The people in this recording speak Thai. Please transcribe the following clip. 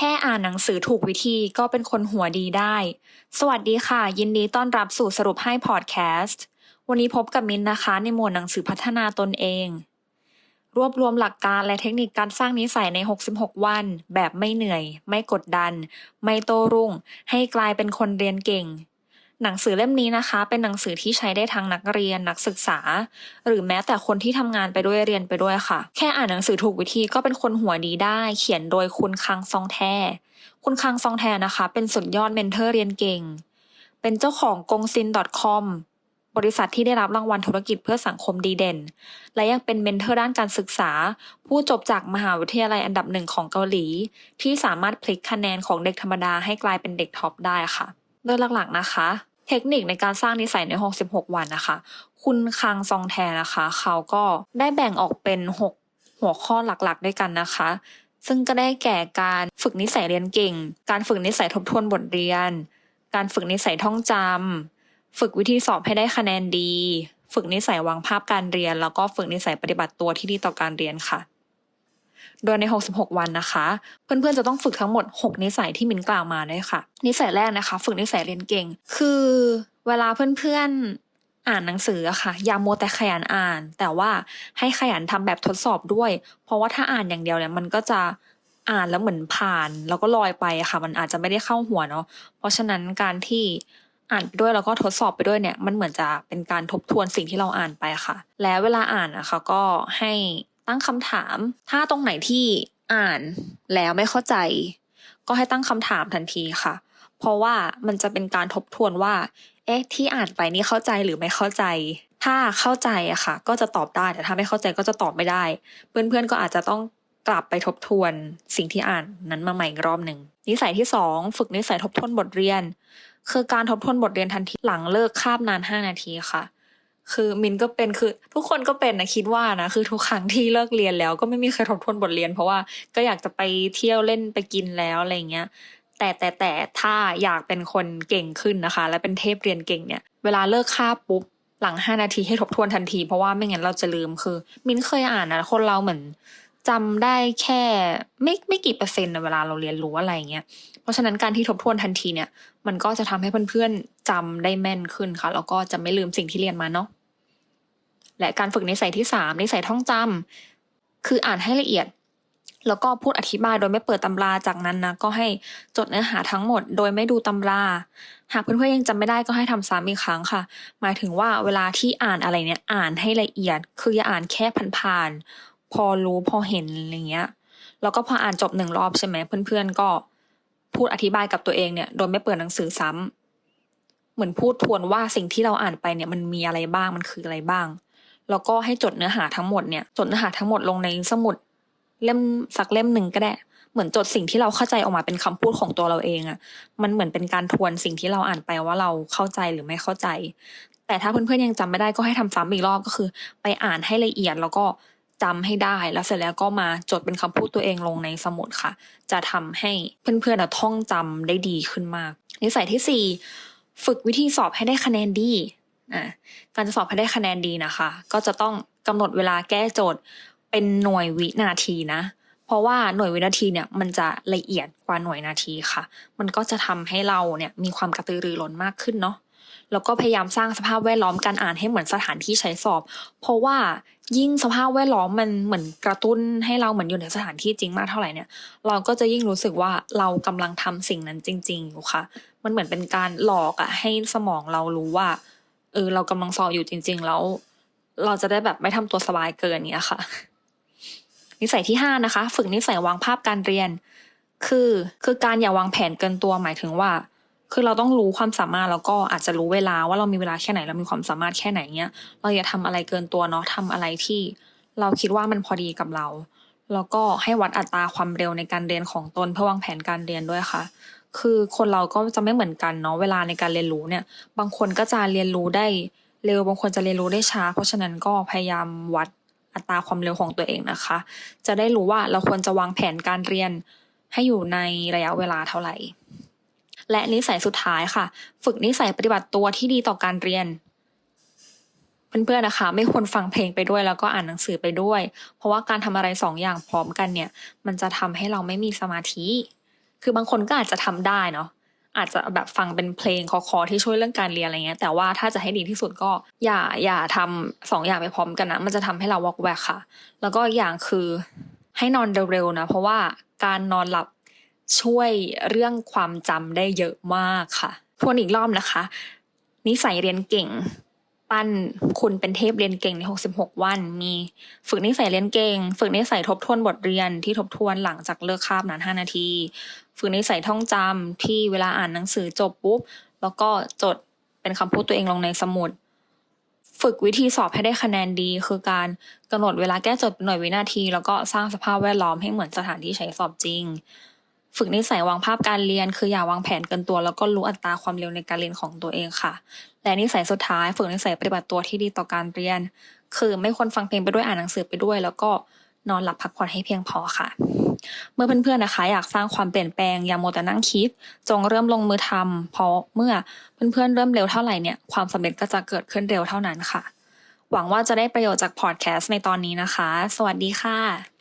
แค่อ่านหนังสือถูกวิธีก็เป็นคนหัวดีได้ สวัสดีค่ะ ยินดีต้อนรับสู่สรุปให้พอดแคสต์ วันนี้พบกับมินนะคะ ในหมวดหนังสือพัฒนาตนเอง รวบรวมหลักการและเทคนิคการสร้างนิสัยใน 66 วัน แบบไม่เหนื่อย ไม่กดดัน ไม่โตรุ่ง ให้กลายเป็นคนเรียนเก่ง หนังสือเล่มนี้นะคะ เป็นหนังสือที่ใช้ได้ทั้งนักเรียนนักศึกษา หรือแม้แต่คนที่ทำงานไปด้วยเรียนไปด้วยค่ะ แค่อ่านหนังสือถูกวิธีก็เป็นคนหัวดีได้ เขียนโดยคุณคังซองแทคุณคังซองแทนะคะ เป็นสุดยอดเมนเทอร์เรียนเก่ง เป็นเจ้าของกงซิน .com บริษัทที่ได้รับรางวัลธุรกิจเพื่อสังคมดีเด่น และยังเป็นเมนเทอร์ด้านการศึกษา ผู้จบจากมหาวิทยาลัยอันดับหนึ่งของเกาหลี ที่สามารถพลิกคะแนนของเด็กธรรมดาให้กลายเป็นเด็กท็อปได้ค่ะ โดยหลักๆนะคะ เทคนิคในการสร้างนิสัยใน 66 วันนะคะ คุณคังซองแทนะคะ เขาก็ได้แบ่งออกเป็น 6 หัวข้อหลักๆ ด้วยกันนะคะ ซึ่งก็ได้แก่การฝึกนิสัยเรียนเก่ง การฝึกนิสัยทบทวนบทเรียน การฝึกนิสัยท่องจำฝึกวิธีสอบให้ได้คะแนนดี ฝึกนิสัยวางภาพการเรียน แล้วก็ฝึกนิสัยปฏิบัติตัวที่ดีต่อการเรียนค่ะ โดยใน 66 วันนะคะ เพื่อนๆจะต้องฝึกทั้งหมด 6 นิสัยที่มินกล่าวมาด้วยค่ะ นิสัยแรกนะคะ ฝึกนิสัยเรียนเก่ง คือเวลาเพื่อนๆอ่านหนังสืออะค่ะ อย่าโมแต่ขยันอ่าน แต่ว่าให้ขยันทำแบบทดสอบด้วย เพราะว่าถ้าอ่านอย่างเดียวเนี่ยมันก็จะอ่านแล้วเหมือนผ่าน แล้วก็ลอยไปะค่ะ มันอาจจะไม่ได้เข้าหัวเนาะเพราะฉะนั้นการที่อ่านไปด้วยแล้วก็ทดสอบไปด้วยเนี่ยมันเหมือนจะเป็นการทบทวนสิ่งที่เราอ่านไปค่ะ แล้วเวลาอ่านนะคะก็ให้ ตั้งคำถาม ถ้าตรงไหนที่อ่านแล้วไม่เข้าใจ ก็ให้ตั้งคำถามทันทีค่ะ เพราะว่ามันจะเป็นการทบทวนว่า เอ๊ะ ที่อ่านไปนี่เข้าใจหรือไม่เข้าใจ ถ้าเข้าใจอะค่ะ ก็จะตอบได้ แต่ถ้าไม่เข้าใจก็จะตอบไม่ได้ เพื่อนๆก็อาจจะต้องกลับไปทบทวนสิ่งที่อ่านนั้นมาใหม่อีกรอบหนึ่งนิสัยที่สองฝึกนิสัยทบทวนบทเรียน คือการทบทวนบทเรียนทันทีหลังเลิกคาบนานห้านาทีค่ะ คือมินก็เป็นคือทุกคนก็เป็นนะคิดว่านะคือทุกครั้งที่เลิกเรียนแล้วก็ไม่มีใครทบทวนบทเรียน เพราะว่าก็อยากจะไปเที่ยวเล่นไปกินแล้วอะไรเงี้ยแต่แต่แต่ถ้าอยากเป็นคนเก่งขึ้นนะคะ และเป็นเทพเรียนเก่งเนี่ย เวลาเลิกคาบปุ๊บหลังห้านาทีให้ทบทวนทันที เพราะว่าไม่งั้นเราจะลืมคือ มินเคยอ่านนะคนเราเหมือนจำได้แค่ไม่ไม่กี่เปอร์เซ็นต์ในเวลาเราเรียนรู้อะไรเงี้ยเพราะฉะนั้นการที่ทบทวนทันทีเนี่ย มันก็จะทำให้เพื่อนๆจำได้แม่นขึ้นค่ะแล้วก็จะไม่ลืมสิ่งที่เรียนมาเนาะ และการฝึกนิสัยที่สามนิสัยท่องจำคืออ่านให้ละเอียด แล้วก็พูดอธิบายโดยไม่เปิดตำรา จากนั้นนะก็ให้จดเนื้อหาทั้งหมด โดยไม่ดูตำรา หากเพื่อนๆยังจำไม่ได้ก็ให้ทำซ้ำอีกครั้งค่ะ หมายถึงว่าเวลาที่อ่านอะไรเนี่ยอ่านให้ละเอียด คืออย่าอ่านแค่ผ่านๆพอรู้พอเห็นอะไรเงี้ย แล้วก็พออ่านจบหนึ่งรอบใช่ไหมเพื่อนๆก็พูดอธิบายกับตัวเองเนี่ยโดยไม่เปิดหนังสือซ้ำเหมือนพูดทวนว่าสิ่งที่เราอ่านไปเนี่ยมันมีอะไรบ้างมันคืออะไรบ้าง แล้วก็ให้จดเนื้อหาทั้งหมดเนี่ยจดเนื้อหาทั้งหมดลงในสมุดเล่มสักเล่มหนึ่งก็ได้ เหมือนจดสิ่งที่เราเข้าใจออกมาเป็นคำพูดของตัวเราเองอะมันเหมือนเป็นการทวนสิ่งที่เราอ่านไปว่าเราเข้าใจหรือไม่เข้าใจ แต่ถ้าเพื่อนๆยังจำไม่ได้ก็ให้ทำซ้ำอีกรอบก็คือ ไปอ่านให้ละเอียดแล้วก็จำให้ได้แล้วเสร็จแล้วก็มาจดเป็นคำพูดตัวเองลงในสมุดค่ะ จะทำให้เพื่อนๆท่องจำได้ดีขึ้นมากนิสัยที่สี่ฝึกวิธีสอบให้ได้คะแนนดี การจะสอบให้ได้คะแนนดีนะคะ ก็จะต้องกำหนดเวลาแก้โจทย์เป็นหน่วยวินาทีนะ เพราะว่าหน่วยวินาทีเนี่ยมันจะละเอียดกว่าหน่วยนาทีค่ะ มันก็จะทำให้เราเนี่ยมีความกระตือรือร้นมากขึ้นเนาะแล้วก็พยายามสร้างสภาพแวดล้อมการอ่านให้เหมือนสถานที่ใช้สอบ เพราะว่ายิ่งสภาพแวดล้อมมันเหมือนกระตุ้นให้เราเหมือนอยู่ในสถานที่จริงมากเท่าไหร่เนี่ย เราก็จะยิ่งรู้สึกว่าเรากำลังทำสิ่งนั้นจริง ๆ อยู่ค่ะ มันเหมือนเป็นการหลอกอะให้สมองเรารู้ว่า ออเรากำลังสอบอยู่จริง ๆ แล้ว เราจะได้แบบไม่ทำตัวสบายเกินเนี้ยค่ะ นิสัยที่ห้านะคะ ฝึกนิสัยวางภาพการเรียน คือคือการอย่าวางแผนเกินตัวหมายถึงว่า คือเราต้องรู้ความสามารถแล้วก็อาจจะรู้เวลาว่าเรามีเวลาแค่ไหนเรามีความสามารถแค่ไหนเนี้ย เราอย่าทำอะไรเกินตัวเนาะทำอะไรที่ เราคิดว่ามันพอดีกับเรา แล้วก็ให้วัดอัตราความเร็วในการเรียนของตนเพื่อวางแผนการเรียนด้วยค่ะ คือคนเราก็จะไม่เหมือนกันเนาะเวลาในการเรียนรู้เนี่ย บางคนก็จะเรียนรู้ได้เร็วบางคนจะเรียนรู้ได้ช้า เพราะฉะนั้นก็พยายามวัดอัตราความเร็วของตัวเองนะคะ จะได้รู้ว่าเราควรจะวางแผนการเรียนให้อยู่ในระยะเวลาเท่าไหร่ และนิสัยสุดท้ายค่ะ ฝึกนิสัยปฏิบัติตัวที่ดีต่อการเรียน เพื่อนๆนะคะ ไม่ควรฟังเพลงไปด้วยแล้วก็อ่านหนังสือไปด้วย เพราะว่าการทำอะไรสองอย่างพร้อมกันเนี่ย มันจะทำให้เราไม่มีสมาธิ คือบางคนก็อาจจะทำได้เนาะอาจจะแบบฟังเป็นเพลงคอๆที่ช่วยเรื่องการเรียนอะไรเงี้ย แต่ว่าถ้าจะให้ดีที่สุดก็อย่าอย่าทำสองอย่างไปพร้อมกันนะมันจะทำให้เราวอกแวกค่ะ แล้วก็อีกอย่างคือให้นอนเร็วๆนะ เพราะว่าการนอนหลับช่วยเรื่องความจำได้เยอะมากค่ะทวนอีกรอบนะคะ นิสัยเรียนเก่ง ปั้นคุณเป็นเทพเรียนเก่งใน 66 วัน มีฝึกนิสัยเรียนเก่ง ฝึกนิสัยทบทวนบทเรียนที่ทบทวนหลังจากเลิกคาบนั้น5 นาที ฝึกนิสัยท่องจำที่เวลาอ่านหนังสือจบปุ๊บ แล้วก็จดเป็นคำพูดตัวเองลงในสมุด ฝึกวิธีสอบให้ได้คะแนนดี คือการกำหนดเวลาแก้จทย์เป็นหน่วยวินาที แล้วก็สร้างสภาพแวดล้อมให้เหมือนสถานที่ใช้สอบจริง ฝึกนิสัยวางภาพการเรียน คืออย่าวางแผนเกินตัว แล้วก็รู้อัตราความเร็วในการเรียนของตัวเองค่ะ และนิสัยสุดท้าย ฝึกนิสัยปฏิบัติตัวที่ดีต่อการเรียน คือไม่ควรฟังเพลงไปด้วยอ่านหนังสือไปด้วย แล้วก็นอนหลับพักผ่อนให้เพียงพอค่ะ เมื่อเพื่อนๆนะคะ อยากสร้างความเปลี่ยนแปลงอย่าโมแต่นั่งคิด จงเริ่มลงมือทำเพราะเมื่อเพื่อนๆเริ่มเร็วเท่าไหร่เนี่ยความสำเร็จก็จะเกิดขึ้นเร็วเท่านั้นค่ะ หวังว่าจะได้ประโยชน์จากพอดแคสต์ในตอนนี้นะคะ สวัสดีค่ะ